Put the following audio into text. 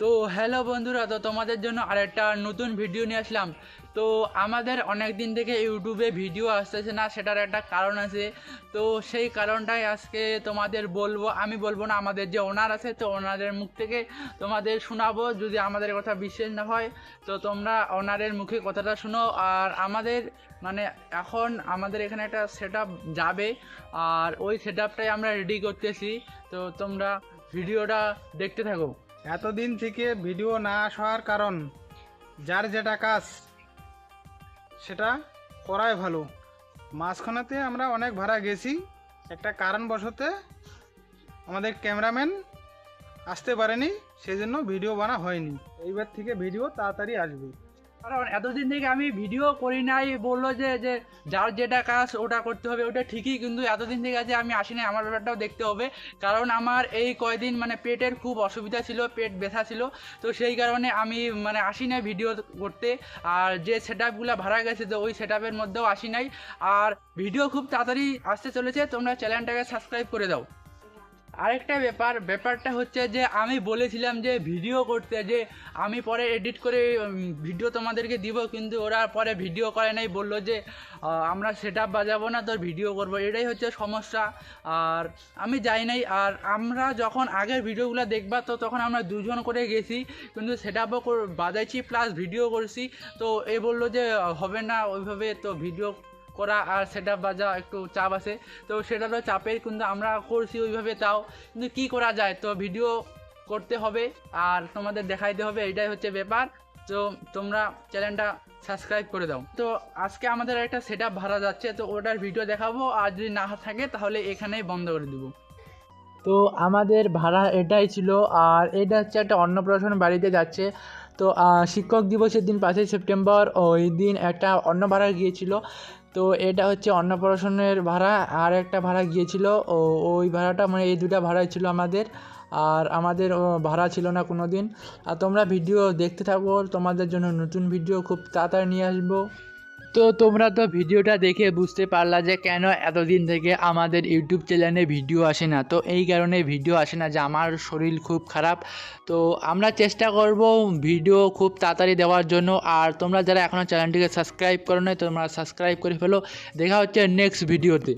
তো হ্যালো বন্ধুরা, তো তোমাদের জন্য আরেকটা নতুন ভিডিও নিয়ে আসলাম। তো আমাদের অনেক দিন থেকে ইউটিউবে ভিডিও আসতেছে না, সেটার একটা কারণ আছে। তো সেই কারণটাই আজকে তোমাদের বলব, আমি বলব না, আমাদের যে ওনার আছে, তো ওনাদের মুখ থেকে তোমাদের শোনাবো, যদি আমাদের কথা বিশ্বাস না হয়। তো তোমরা ওনারের মুখে কথাটা শোনো, আর আমাদের মানে এখন আমাদের এখানে একটা সেট যাবে, আর ওই সেট আমরা রেডি করতেছি। তো তোমরা ভিডিওটা দেখতে থাকো। এতদিন থেকে ভিডিও না আসার কারণ যার যেটা কাজ, সেটা করাই ভালো। মাঝখানেতে আমরা অনেক ভাড়া গেছি, একটা কারণবশতে আমাদের ক্যামেরাম্যান আসতে পারেনি সেই জন্য ভিডিও বানা হয়নি। এইবার থেকে ভিডিও তাড়াতাড়ি আসবে। কারণ এতদিন থেকে আমি ভিডিও করি নাই, বলল যে যে যার যেটা কাজ ওটা করতে হবে, ওটা ঠিকই কিন্তু এতদিন থেকে আছে আমি আসি নাই আমার ব্যাপারটাও দেখতে হবে। কারণ আমার এই কয়দিন মানে পেটের খুব অসুবিধা ছিল, পেট ব্যথা ছিল, তো সেই কারণে আমি মানে আসি নাই ভিডিও করতে। আর যে সেট আপগুলো ভাড়া গেছে, তো ওই সেট মধ্যেও আসি নাই। আর ভিডিও খুব তাড়াতাড়ি আসতে চলেছে, তোমরা চ্যানেলটাকে সাবস্ক্রাইব করে দাও। আরেকটা ব্যাপার, ব্যাপারটা হচ্ছে যে আমি বলেছিলাম যে ভিডিও করতে, যে আমি পরে এডিট করে ভিডিও তোমাদেরকে দিব, কিন্তু ওরা পরে ভিডিও করে নাই, বলল যে আমরা সেট আপ বাজাবো না, তোর ভিডিও করব। এটাই হচ্ছে সমস্যা। আর আমি যাই নাই, আর আমরা যখন আগের ভিডিওগুলো দেখবা, তো তখন আমরা দুজন করে গেছি, কিন্তু সেট আপও বাজাইছি প্লাস ভিডিও করছি। তো এ বলল যে, হবে না, ওইভাবে তো ভিডিও করা আর সেটা বাজা একটু চাপ আছে, তো সেটারও চাপের কিন্তু আমরা করছি ওইভাবে তাও। কিন্তু কী করা যায়? তো ভিডিও করতে হবে আর তোমাদের দেখাইতে হবে, এটাই হচ্ছে ব্যাপার। তো তোমরা চ্যানেলটা সাবস্ক্রাইব করে দাও। তো আজকে আমাদের একটা সেট আপ ভাড়া যাচ্ছে, তো ওটার ভিডিও দেখাবো। আর যদি না থাকে তাহলে এখানেই বন্ধ করে দেবো। তো আমাদের ভাড়া এটাই ছিল। আর এটা হচ্ছে একটা অন্নপ্রাশন বাড়িতে যাচ্ছে। তো শিক্ষক দিবসের দিন পাঁচই সেপ্টেম্বর ওই দিন একটা অন্য ভাড়া গিয়েছিল। তো এটা হচ্ছে অন্নপ্রাশনের ভাড়া, আর একটা ভাড়া গিয়েছিল। ও, ওই ভাড়াটা মানে এই দুটা ভাড়াই ছিল আমাদের, আর আমাদের ভাড়া ছিল না কোনো দিন আর তোমরা ভিডিও দেখতে থাকো, তোমাদের জন্য নতুন ভিডিও খুব তাড়াতাড়ি নিয়ে আসব। তো তোমরা তো ভিডিওটা দেখে বুঝতে পারলা যে কেন এতদিন থেকে আমাদের ইউটিউব চ্যানেলে ভিডিও আসে না। তো এই কারণে ভিডিও আসে না যে আমার শরীর খুব খারাপ। তো আমরা চেষ্টা করব ভিডিও খুব তাড়াতাড়ি দেওয়ার জন্য। আর তোমরা যারা এখনও চ্যানেলটিকে সাবস্ক্রাইব করো নাই, তোমরা সাবস্ক্রাইব করে ফেলো। দেখা হচ্ছে নেক্সট ভিডিওতে